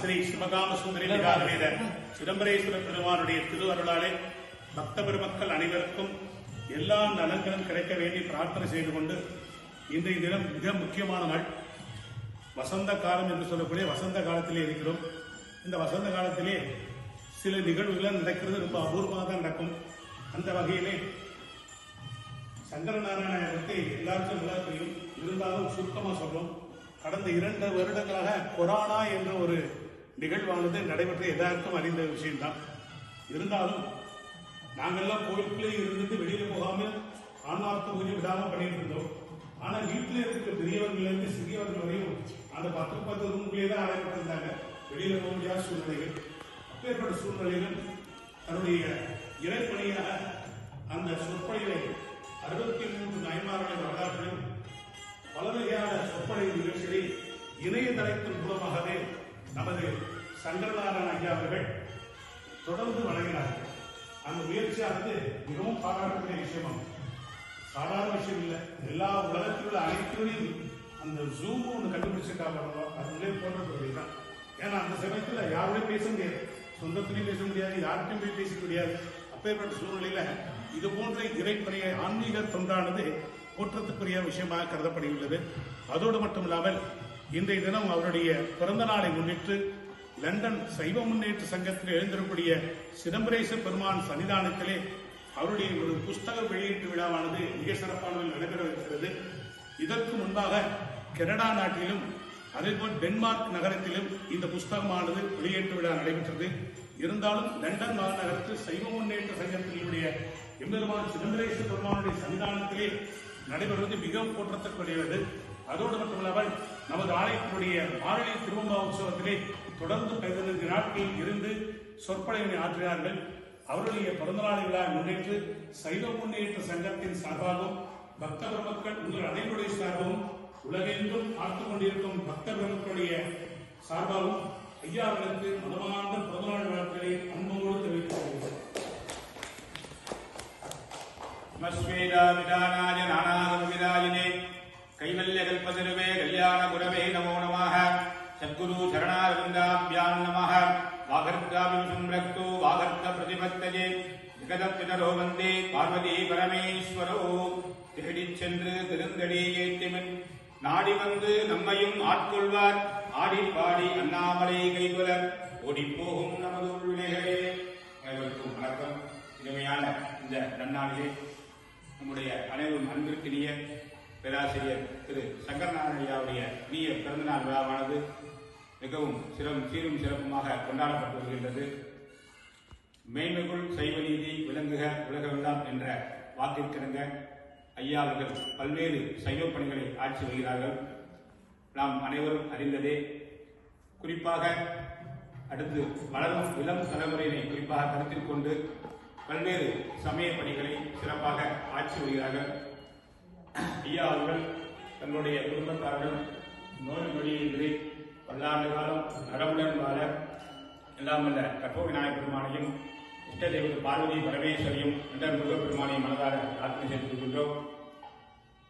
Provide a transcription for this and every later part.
ஸ்ரீ சிவகாம சுந்தரி சிதம்பரேஸ்வர பெருமானுடைய திரு அருளாலே பக்த பெருமக்கள் அனைவருக்கும் எல்லா நலன்களும் கிடைக்க வேண்டி பிரார்த்தனை செய்து கொண்டு இன்றைய தினம் மிக முக்கியமான நாள். வசந்த காலம் என்று சொல்லக்கூடிய வசந்த காலத்திலே இருக்கிறோம். இந்த வசந்த காலத்திலே சில நிகழ்வுகள் நடக்கிறது. ரொம்ப அபூர்வமாக தான் நடக்கும். அந்த வகையிலே சங்கரநாராயணனை பற்றி எல்லாருக்கும் நல்லா தெரியும் இருந்தாலும் சுருக்கமாக சொல்றோம். கடந்த இரண்டு வருடங்களாக கொரோனா என்ற ஒரு நிகழ்வானது நடைபெற்ற எல்லாருக்கும் அறிந்த விஷயம்தான். இருந்தாலும் நாங்கெல்லாம் கோயிலுக்குள்ளே இருந்துட்டு வெளியில் போகாமல் ஆன்மார்த்த பூஜை விடாமல் பண்ணிட்டு இருந்தோம். ஆனால் வீட்டில் இருக்கிற பெரியவர்கள் இருந்து சிறியவர்கள் வரையும் அந்த பத்து பத்து ரூம்குள்ளேயே தான் அடைபட்டு வெளியில் போக முடியாத சூழ்நிலைகள். அப்பேற்பட்ட சூழ்நிலைகள் தன்னுடைய இறைப்பணியாக அந்த சொற்பொழிவை அறுபத்தி மூன்று நாய்மார்களுடைய வரலாற்றிலும் பல சொற்பொழிவு நிகழ்ச்சிகளை இணையதளத்தின் மூலமாகவே நமது சங்கரநாராயண ஐயா அவர்கள் தொடர்ந்து வழங்கினார்கள். அந்த முயற்சியானது மிகவும் பாராட்டக்கூடிய விஷயமாகும். சாதாரண விஷயம் இல்லை. எல்லா உலகத்தில் உள்ள அனைத்துலையும் அந்த ஜூம் ஒன்று கண்டுபிடிச்சிருக்காங்க அது போன்ற போடுறது தான். ஏன்னா அந்த சமயத்தில் யாருமே பேச முடியாது. சொந்தத்திலையும் பேச முடியாது யார்கிட்டையும் போய் பேச முடியாது. அப்பேற்பட்ட சூழ்நிலையில இது போன்ற இறைப்பணியை ஆன்மீக தொண்டானது போற்றத்துக்குரிய விஷயமாக கருதப்படுகிறது அதோடு மட்டும் இல்லாமல் இன்றைய தினம் அவருடைய பிறந்த நாளை முன்னிட்டு லண்டன் சைவ முன்னேற்ற சங்கத்தில் எழுந்திருக்கூடிய சிதம்பரேச பெருமான் சன்னிதானத்திலே அவருடைய ஒரு புஸ்தக வெளியீட்டு விழாவானது மிக சிறப்பானதில் நடைபெறவிருக்கிறது. இதற்கு முன்பாக கனடா நாட்டிலும் அதேபோல் டென்மார்க் நகரத்திலும் இந்த புஸ்தகமானது வெளியீட்டு விழா நடைபெற்றது. இருந்தாலும் லண்டன் மாநகரத்தில் சைவ முன்னேற்ற சங்கத்தினுடைய எம்பெருமான் சிதம்பரேச பெருமானுடைய சன்னிதானத்திலே நடைபெறுவது மிகவும் போற்றத்தக்கூடியது அதோடு மட்டுமல்லாமல் நமது ஆலயத்தினுடைய மாரளி திருவம்பா உற்சவத்திலே தொடர்ந்து பதினைந்து நாட்களில் இருந்து சொற்பொழிவினை ஆற்றினார்கள். அவருடைய பிறந்தநாள் விழா முன்னிட்டு சைவ முன்னேற்ற சங்கத்தின் சார்பாகவும் பக்த பிரமக்கள் உங்கள் அனைவருடைய சார்பாகவும் உலகெங்கும் பார்த்துக் கொண்டிருக்கும் பக்த பிரமக்களுடைய சார்பாகவும் ஐயா அவர்களுக்கு மதமார்ந்த பிறந்தநாள் வாழ்க்கையை அன்போடு தெரிவித்துக் கொள்கிறேன் மஸ்வேதாவிதானாய நானாகவிதாயினே கைவல்யகல்பதிருவே கல்யாண குரவே நமோ நமாக சத்குரு சரணாரவிந்தாபியாம் நமः வாகர்காவிம் சம்ரக்தோ வாகர்த்த பிரதிபத்தஜே. ஜெகதப்பிதரோ வந்தே பார்வதி பரமேஸ்வரோ. தேடிச் சென்று திருந்தடி ஏற்றிமின் நாடி வந்து நம்மையும் ஆட்கொள்வார். ஆடிப்பாடி பாடி அண்ணாமலை கைகுலர் ஓடிப்போகும் நமது உள்ளே அனைவருக்கும் வணக்கம். இனிமையான இந்த நன்னாளிலே நம்முடைய அனைவரும் அன்பிற்கினிய பேராசிரியர் திரு சங்கரநாராயணய்யாவுடைய இனிய பிறந்தநாள் விழாவானது மிகவும் சிறம் சீரும் சிறப்புமாக கொண்டாடப்பட்டு வருகின்றது. மேன்மைக்குள் சைவ நீதி விளங்குக உலகமெல்லாம் என்ற வாக்கிற்கிணங்க ஐயா அவர்கள் பல்வேறு சைவ பணிகளை ஆட்சி வருகிறார்கள். நாம் அனைவரும் அறிந்ததே. குறிப்பாக அடுத்து வளரும் இளம் தலைமுறையினை குறிப்பாக கருத்தில் கொண்டு பல்வேறு சமய பணிகளை சிறப்பாக ஆட்சி வருகிறார்கள். ஐயா அவர்கள் தங்களுடைய குடும்பத்தாருடன் நோய் நொடியின்றி பல்லாண்டு காலம் நரமுடன் வாழ எல்லாம் வல்ல கற்ப விநாயகப் பெருமானையும் இஷ்ட தெய்வத்து பார்வதி பரமேஸ்வரியும் என்ற முருகப்பெருமானையும் மனதார பிரார்த்தனை செய்து கொள்கின்றோம்.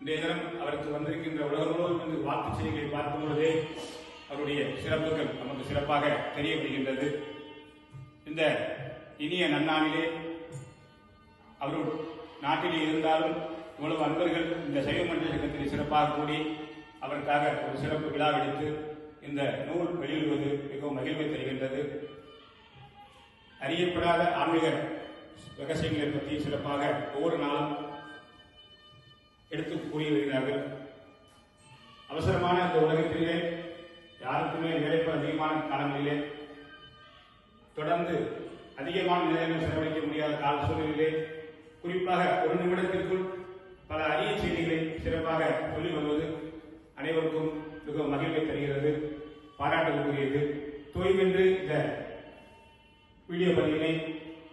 இன்றைய தினம் அவருக்கு வந்திருக்கின்ற உலகம் முழுவதும் இருந்து வாழ்த்து செய்திகளை பார்க்கும் பொழுதே அவருடைய சிறப்புகள் நமக்கு சிறப்பாக தெரியப்படுகின்றது. இந்த இனிய நன்னாளிலே அவர் நாட்டிலே இருந்தாலும் இவ்வளவு அன்பர்கள் இந்த சைவ மன்ற சங்கத்தில் சிறப்பாக கூடி அவருக்காக ஒரு சிறப்பு விழா எடுத்து இந்த நூல் வெளியிடுவது மிகவும் மகிழ்வை தருகின்றது. அறியப்படாத ஆன்மீக ரகசியங்களை பற்றி சிறப்பாக ஒவ்வொரு நாளும் எடுத்து கூறி வருகிறார்கள் அவசரமான இந்த உலகத்திலே யாருக்குமே நிலைப்பு அதிகமான காலங்களிலே தொடர்ந்து அதிகமான நேரம் செலவழிக்க முடியாத கால சூழ்நிலையிலே குறிப்பாக ஒரு நிமிடத்திற்குள் பல அரிய செய்திகளை சிறப்பாக சொல்லி வருவது அனைவருக்கும் மிகவும் மகிழ்வை தருகிறது பாராட்டுக்குரியது தொய்வென்று இந்த வீடியோ பதிவினை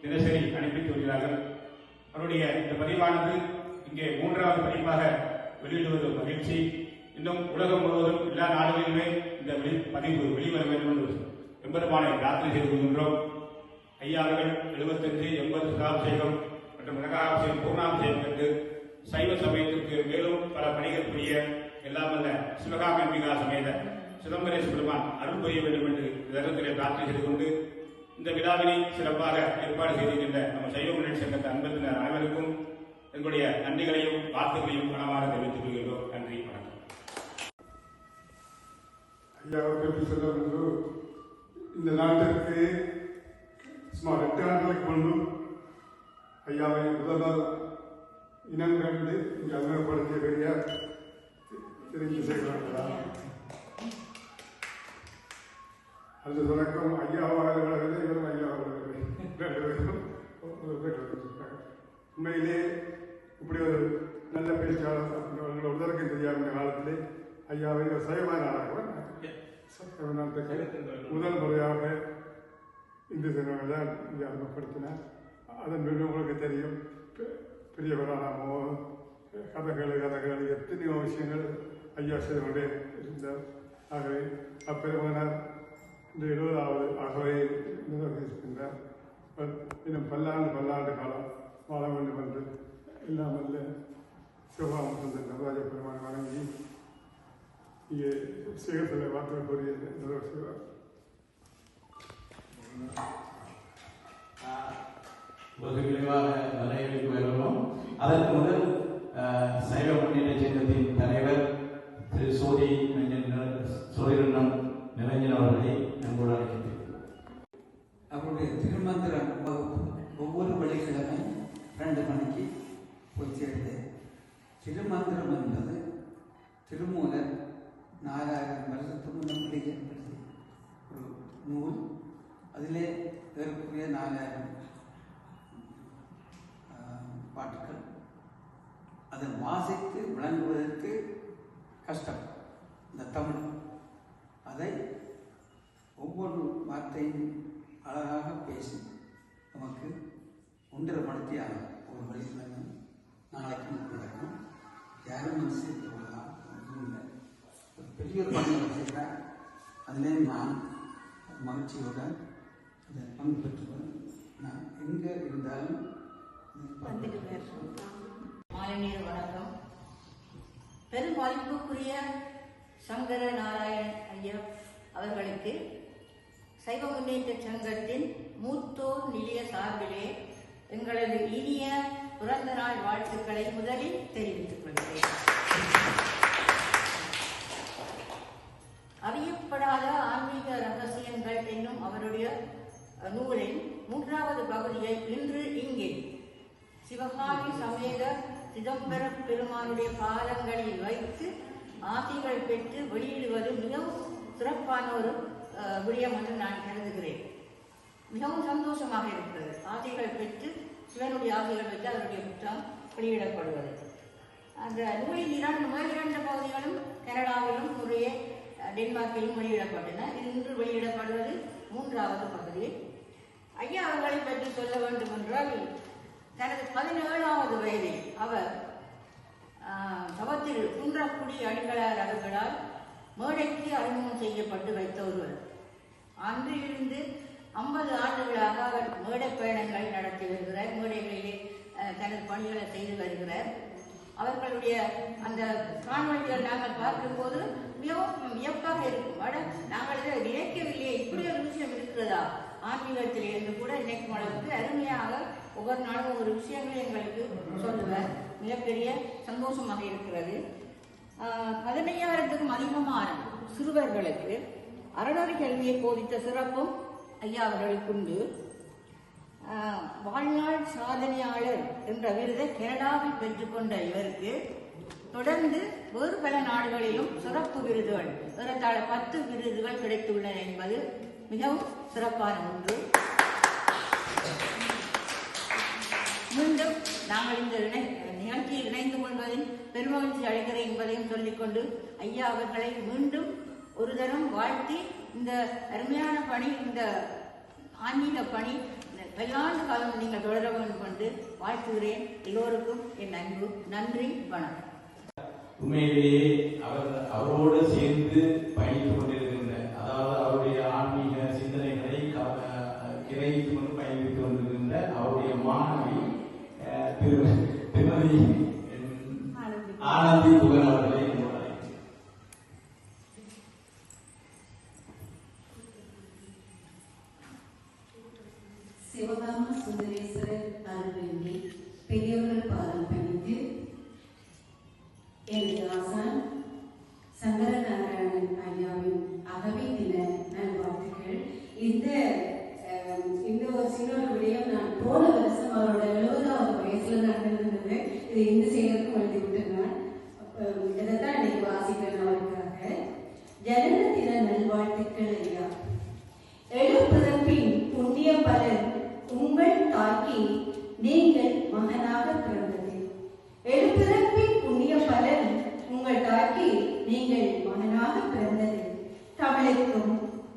தினசரி அனுப்பி வருகிறார்கள். அவருடைய இந்த பதிவானது இங்கே மூன்றாவது பதிப்பாக வெளியிடுவது மகிழ்ச்சி. இன்னும் உலகம் முழுவதும் எல்லா நாடுகளிலுமே இந்த வெளி- பதிவு வெளிவர வேண்டும் என்று எம்பெருமானை யாத்திரை செய்து கொள்கின்றோம். ஐயா அவர்கள் எழுபத்தஞ்சு எண்பது சதாபிஷேகம் மற்றும் மகாபிஷேகம் பூர்ணாபிஷேகம் என்று சைவ சமயத்திற்கு மேலும் பல பணிகள் புரிய எல்லாமல்ல சிவகாமிகா சமேத சிதம்பரேஸ்வர பெருமான் அருள் புரிய வேண்டும் என்று இந்த தருணத்திலே பிரார்த்தனை செய்து கொண்டு இந்த விழாவினை சிறப்பாக ஏற்பாடு செய்திருக்கின்ற நம்ம சைவ முன்னேற்ற சங்கத்த அன்பத்தினர் அனைவருக்கும் எங்களுடைய நன்றிகளையும் வாழ்த்துக்களையும் கனவாக தெரிவித்துக் கொள்கிறோம் நன்றி வணக்கம். ஐயா அவர்கள் சொல்ல வேண்டும்? இந்த நாட்டிற்கு சுமார் எட்டு ஆண்டுகளுக்கு முன்பு ஐயாவை முதல்வர் இனம் கண்டு இங்கே அறிமுகப்படுத்திய பெரியார் தெரிந்து செய்கிறார்களா அந்த தொடக்கம் ஐயா அவர்களே இவரும் ஐயா அவர்களே ரெண்டு பேரும் ஒரு பேர் வச்சிருக்காங்க. உண்மையிலே இப்படி ஒரு நல்ல பேச்சாளர் அவர்களை தெரியாத காலத்திலே ஐயாவை ஒரு சைவமான முதல் முறையாக இந்து சினிமாவில் தான் இங்கே அறிமுகப்படுத்தினார். அதன் பிறகு உங்களுக்கு தெரியும் பெ- பெரிய கதைகள் கதைகள் எத்தனையோ விஷயங்கள் ஐயா செய்து இருந்தார். ஆகவே அப்பெருமகனார் இந்த எழுபதாவது ஆகவே நிர்வகிக்கின்றார் இன்னும் பல்லாண்டு பல்லாண்டு காலம் வாழ வேண்டும் என்று எல்லாம் அல்ல சிவகாம சுந்தர் நடராஜ பெருமான் வணங்கி இங்கே சேகத்தில் வார்த்தை கூறிய நிறைவு செய்வார் ஒரு விரைவாக வரையறைக்கு வருகிறோம் அதற்கு முதல் அதை வாசித்து விளங்குவதற்கு கஷ்டம். இந்த தமிழ். அதை ஒவ்வொரு வார்த்தையும் அழகாக பேசி நமக்கு ஆகும் ஒரு வழிக்கிழமை நாளைக்கு நடக்கும் யாரும் மனசு ஒன்றும் இல்லை. ஒரு பெரிய ஒரு பணி வச்சுக்கிறேன் அதிலே நான் மகிழ்ச்சியுடன் அதை பங்கு பெற்றுவேன் நான் எங்கே இருந்தாலும் இதை வணக்கம். பெரும் மதிப்புக்குரிய சங்கர நாராயண் ஐயா அவர்களுக்கு சைவ முன்னேற்ற சங்கத்தின் மூத்தோர் நிலைய சார்பிலே எங்களது இனிய பிறந்த நாள் வாழ்த்துக்களை முதலில் தெரிவித்துக் கொள்கிறேன். அறியப்படாத ஆன்மீக ரகசியங்கள் என்னும் அவருடைய நூலின் மூன்றாவது பகுதியை இன்று இங்கே சிவகாமி சமேத சிதம்பர பெருமானுடைய பாதங்களில் வைத்து ஆசிகள் பெற்று வெளியிடுவது மிகவும் சிறப்பான ஒரு விடயம் என்று நான் கருதுகிறேன். மிகவும் சந்தோஷமாக இருக்கிறது. ஆசைகள் பெற்று சிவனுடைய ஆசைகள் பெற்று அதனுடைய புத்தகம் வெளியிடப்படுவது. அந்த நூலின் இரண்டு முதல் இரண்டு பகுதிகளும் கனடாவிலும் முறையே டென்மார்க்கிலும் வெளியிடப்பட்டன. இது இன்று வெளியிடப்படுவது மூன்றாவது பகுதி. ஐயா அவர்களை பற்றி சொல்ல வேண்டும் என்றால் தனது பதினேழாவது வயதில் அவர் ஆஹ், தவத்தில் குன்றக்குடி அடிகளார் அவர்களால் மேடைக்கு அறிமுகம் செய்யப்பட்டு வைத்த ஒருவர். அன்றிலிருந்து ஐம்பது ஆண்டுகளாக அவர் மேடை பயணங்கள் நடத்தி வருகிறார். மேடைகளிலே தனது பணிகளை செய்து வருகிறார். அவர்களுடைய அந்த காணொலிகள் நாங்கள் பார்க்கும்போது மிகவும் வியப்பாக இருக்கும். அட நாங்கள் இதை நினைக்கவில்லையே இப்படி ஒரு விஷயம் இருக்கிறதா? ஆன்மீகத்தில் இருந்து கூட நினைக்கும் அளவுக்கு அருமையாக ஒவ்வொரு நாளும் ஒவ்வொரு விஷயங்களை எங்களுக்கு சொல்லுவார் மிகப்பெரிய சந்தோஷமாக இருக்கிறது. பதினையாயிரத்துக்கும் அதிகமான சிறுவர்களுக்கு அறநெறி கல்வியை போதித்த சிறப்பும் ஐயா அவர்களுக்கு உண்டு. வாழ்நாள் சாதனையாளர் என்ற விருதை கனடாவில் பெற்றுக்கொண்ட இவருக்கு தொடர்ந்து வேறு பல நாடுகளிலும் சிறப்பு விருதுகள் ஏறத்தாழ பத்து விருதுகள் கிடைத்துள்ளன என்பது மிகவும் சிறப்பான ஒன்று. மீண்டும் நாங்கள் இந்த இணை நிகழ்ச்சியில் இணைந்து கொள்வதில் பெருமகிழ்ச்சி அடைகிறேன் என்பதையும் சொல்லிக்கொண்டு ஐயா அவர்களை மீண்டும் ஒரு தரம் வாழ்த்தி இந்த அருமையான பணி இந்த ஆன்மீக பணி பல்லாண்டு காலம் நீங்கள் தொடர வேண்டும் என்று வாழ்த்துகிறேன். எல்லோருக்கும் என் அன்பு. நன்றி. வணக்கம். உண்மையிலேயே அவர் அவரோடு சேர்ந்து பயணித்துக் கொண்டிருக்கின்ற அதாவது அவருடைய ஆன்மீக சிந்தனைகளை க- கிரகித்துக் கொண்டு பயணித்துக் கொண்டிருக்கின்ற அவருடைய மாணவி அஹ், திரு மகனாக பிறந்தது எழுப்பிறப்பின் புண்ணிய பலன் உங்கள் தாக்கி நீங்கள் மகனாக பிறந்தது. தமிழுக்கும்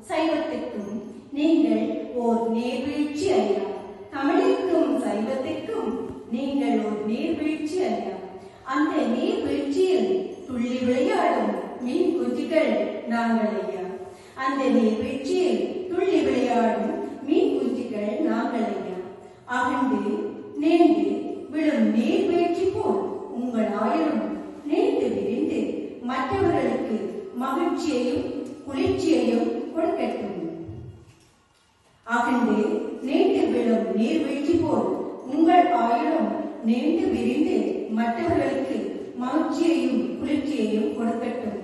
சைவத்துக்கும் நீங்கள் ஓர் நேர்வீழ்ச்சி ஐயா தமிழுக்கும் சைவத்துக்கும் நீங்கள் ஒரு நீர்வீழ்ச்சி ஐயா அந்த நீர்வீழ்ச்சியில் துள்ளி விளையாடும் மீன் குஞ்சுகள் நாங்கள் ஐயா. அந்த நீர்வீழ்ச்சி துள்ளி விளையாடும் மீன் குஞ்சுகள் நாங்கள் ஐயா அகண்டு நீண்டு விழும் நீர்வீழ்ச்சி போல் உங்கள் ஆயிரம் நீண்டு விரிந்து மற்றவர்களுக்கு மகிழ்ச்சியையும் குளிர்ச்சியையும் கொடுக்கட்டும் அகண்டு நீண்டு விழும் நீர்வீழ்ச்சி போல் உங்கள் ஆயுளும் நீண்டு விரிந்து மற்றவர்களுக்கு மகிழ்ச்சியையும் குளிர்ச்சியையும் கொடுக்கட்டும்.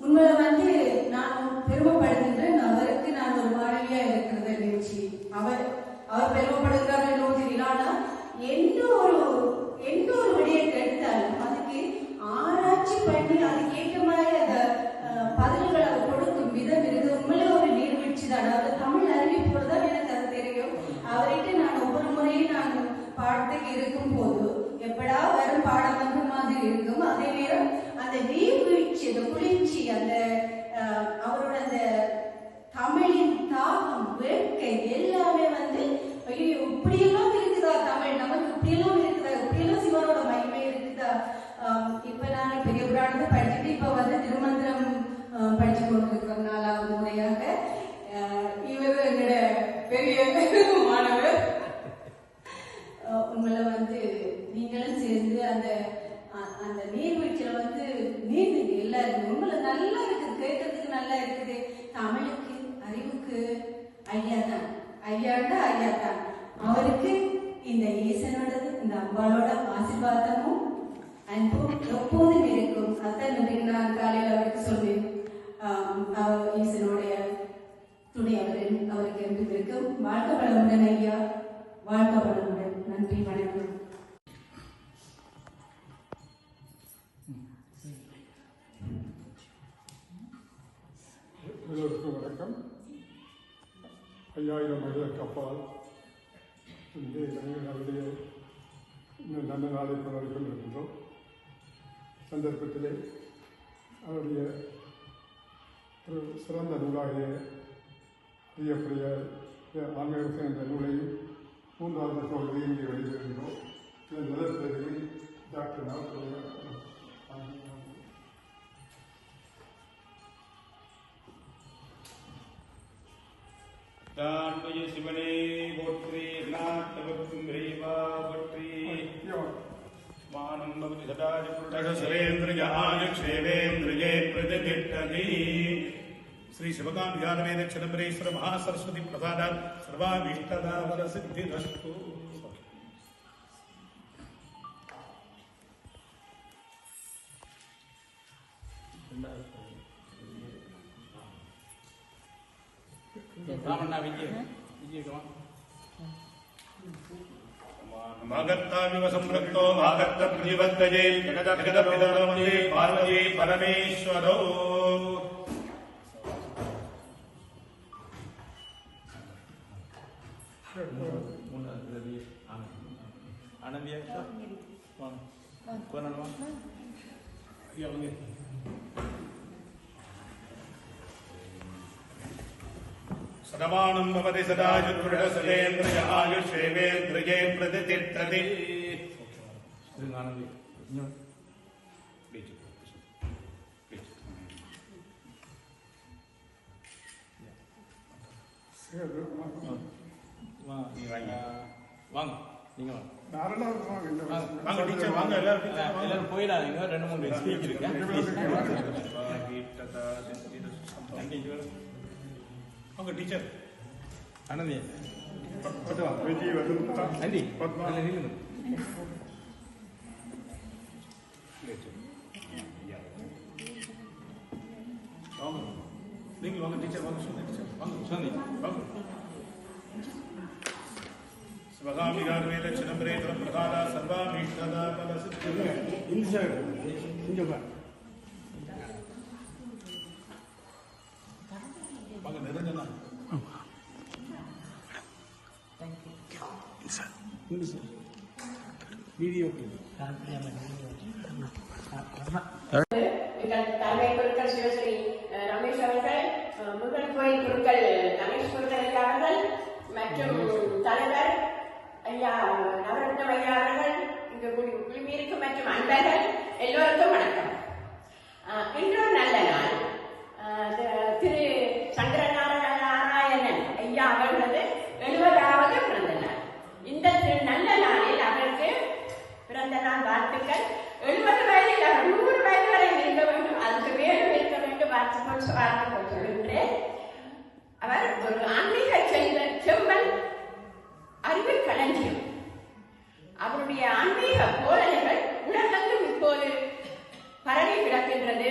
உங்களை வந்து நான் பெருமைப்படுகின்றேன் அவருக்கு நான் ஒரு மாணவியா இருக்கிறத நிகழ்ச்சி அவர் அவர் பெருமைப்படுகிறார் என்னவோ தெரியலானா என்ன வேட்கை எல்லாமே வந்து ஐயோ துணை அவரின் அவருக்கு என்றும் இருக்கும் வாழ்க வளமுடன் ஐயா. வாழ்க வளமுடன். நன்றி வணக்கம். எல்லோருக்கும் வணக்கம். ஐயாயிரம் மைலுக்கு அப்பால் இங்கே இளைஞர்களுடைய இந்த நல்ல நாளை கொண்டாடி கொண்டிருக்கின்றோம் சந்தர்ப்பத்திலே அவருடைய ஒரு சிறந்த நூலாகிய ஐயப்படைய ஆன்மீகத்தின் என்ற நூலையும் மூன்றாவது பகுதியை இங்கே வெளியிடுகின்றோம் இதன் முதல் பகுதியை டாக்டர் நாட்டுடைய தான்மய சிவனே போற்றி நாட்டவர்க்கும் இறைவா போற்றி மானம் பவதி சதாஜ சுரேந்திரஜாய க்ஷேவேந்திரஜே பிரஜதிட்டதி श्री शिवकांत ज्ञानवेद चिदम्बरेश्वर महासरस्वती प्रसादात सर्वाभीष्टदावर सिद्धिरस्तु मागत्तामिव संरक्तो मागत्तप्रतिबद्धये जगदपितरमये परमेश्वरो பிரதிபத்தஜே ஜகதபிதரமந்தே பார்வதி பரமேஸ்வரோ ஐயா, வாங்க. சதமானம் பவதி ரெண்டு மூணு ஸ்பீச் இருக்கு வாங்க டீச்சர் ஆனந்தி விஜய் வந்து நன்றி பத்மா. அதில் நில்லுங்க வாங்க நீங்கள் வாங்க டீச்சர் வாங்க சொல்லுங்க டீச்சர் வாங்க சொன்னி வாங்க சிவகாமிகார்வேல சிதம்பரேந்திர பிரகாரா சர்வாமீஷ்டதா பல சித்தி இந்த சைடு இங்க பாரு வாங்க நிரஞ்சனா வீடியோ எங்கள் தலைமை குருக்கள் சிவஸ்ரீ அஹ், ரமேஷ் அவர்கள் அஹ், முருகன் கோயில் குருக்கள் ரமேஷ் குருக்கள் ஐயா அவர்கள் மற்றும் தலைவர் ஐயா நவரத்னம் ஐயா அவர்கள் இங்கு குடி- குழுமியிருக்கும் மற்றும் அன்பர்கள் எல்லோருக்கும் வணக்கம். அஹ், நல்ல நாள். திரு சங்கரநாராயண நாராயணன் ஐயா அவர்களது எழுபதாவது பிறந்த நாள். இந்த நல்ல நாளில் அவருக்கு பிறந்த நாள் வாழ்த்துக்கள். எழுபது வயதில் அவர் நூறு வயது வரை இருக்க வேண்டும். அதுக்கு மேலும் இருக்க வேண்டும். வாழ்த்து வாழ்த்துக்கள் சொல்கின்றேன் அவர் ஒரு ஆன்மீக செல்வன் செம்மன் அறிவு களஞ்சியம். அவருடைய ஆன்மீக போதனைகள் உலகெங்கும் இப்போது பரவி கிடக்கின்றது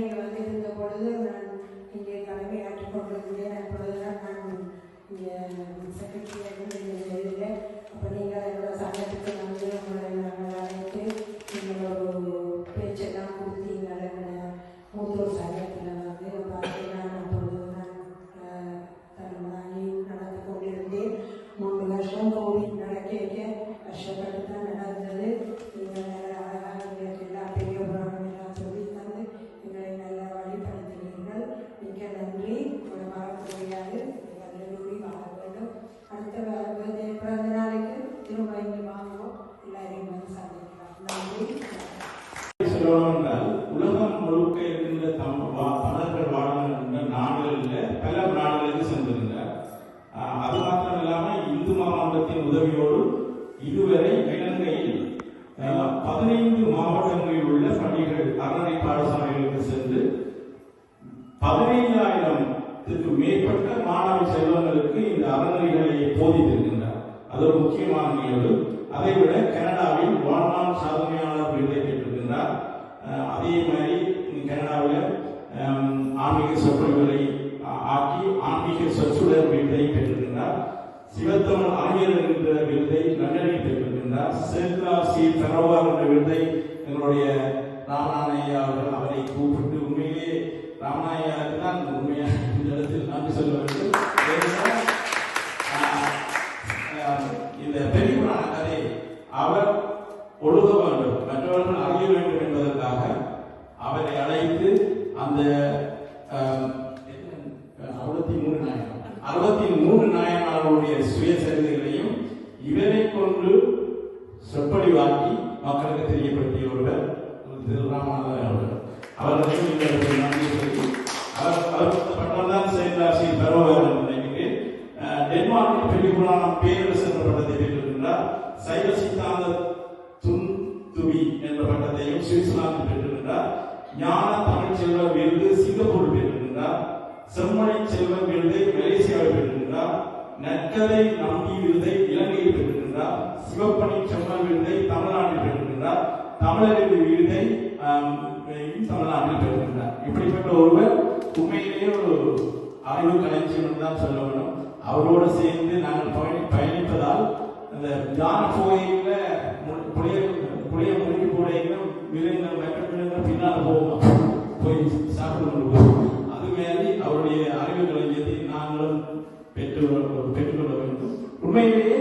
இங்கே வந்து இருந்த பொழுது நான் இங்கே தலைமையாற்றிக் கொண்டிருந்தேன். அப்பொழுதுதான் நான் இங்கே செக்ரட்டரியாக இருந்தேன். அப்போ நீங்கள் அவர்கள் அவரை கூப்பிட்டு உண்மையிலே ராமநாதையாருக்கு தான் உண்மையாக இந்த இடத்தில் நன்றி சொல்ல வேண்டும். ஆஹ், இந்த பெரியவரான கதை அவர் ஒழுக வேண்டும் மற்றவர்கள் அறிய வேண்டும் என்பதற்காக அவரை அழைத்து அந்த பெற்றிருக்கின்றார் ஞான தமிழ் செல்வ விருது சிங்கப்பூர் பெற்றிருக்கின்றார் செம்மொழி செல்வ விருதை மலேசியாவில் பெற்றிருக்கின்றார் நற்கதை நம்பி விருதை இலங்கையில் பெற்றிருக்கின்றார் சிவப்பணி செம்மல் விருதை தமிழ்நாட்டில் பெற்றிருக்கின்றார் தமிழறிவு விருதை தமிழ்நாட்டில் பெற்றிருக்கின்றார் இப்படிப்பட்ட ஒருவர் உண்மையிலேயே ஒரு அறிவு களஞ்சியம் தான் சொல்ல வேண்டும். அவரோடு சேர்ந்து நாங்கள் பயணி பயணிப்பதால் அந்த ஜான கோயில்ல புளிய புளிய முடிக்கு போடையில விருந்த வெட்ட பின்னால் போவோம் போய் சாப்பிட்டு கொண்டு போவோம் அது மாதிரி அவருடைய அறிவுகளை களஞ்சியத்தை நாங்களும் பெற்று பெற்றுக்கொள்ள வேண்டும். உண்மையிலேயே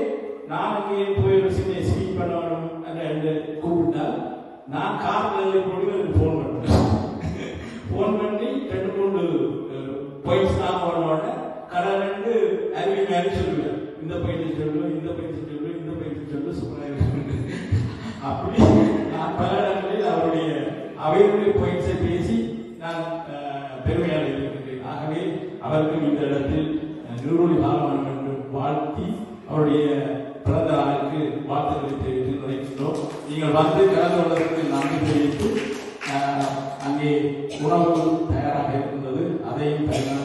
நான் அங்கே போய் ஒரு சின்ன ஸ்பீக் பண்ண வேண்டும் என்று கூப்பிட்டால் நான் காரில் போய் எனக்கு ஃபோன் பண்ணுறேன். ஃபோன் பண்ணி ரெண்டு மூணு பாயிண்ட்ஸ் தான் வரணும்னு கடை ரெண்டு அறிவி மாதிரி சொல்லுவேன் இந்த பயிற்சி சொல்லு இந்த பயிற்சி சொல்லு இந்த பயிற்சி சொல்லு சூப்பராக இருக்கு அப்படி அவையுடைய பாயிண்ட்ஸை பேசி நான் பெருமையாக இருக்கின்றேன். ஆகவே அவருக்கும் இந்த இடத்தில் நிறுவனி காலம் என்று வாழ்த்தி அவருடைய பிறந்த நாளுக்கு வாழ்த்துக்களை தெரிவித்து நினைக்கின்றோம் நீங்கள் வந்து கலந்து கொள்வதற்கு நன்றி தெரிவித்து அங்கே உணவு தயாராக இருந்தது அதையும் தயாராக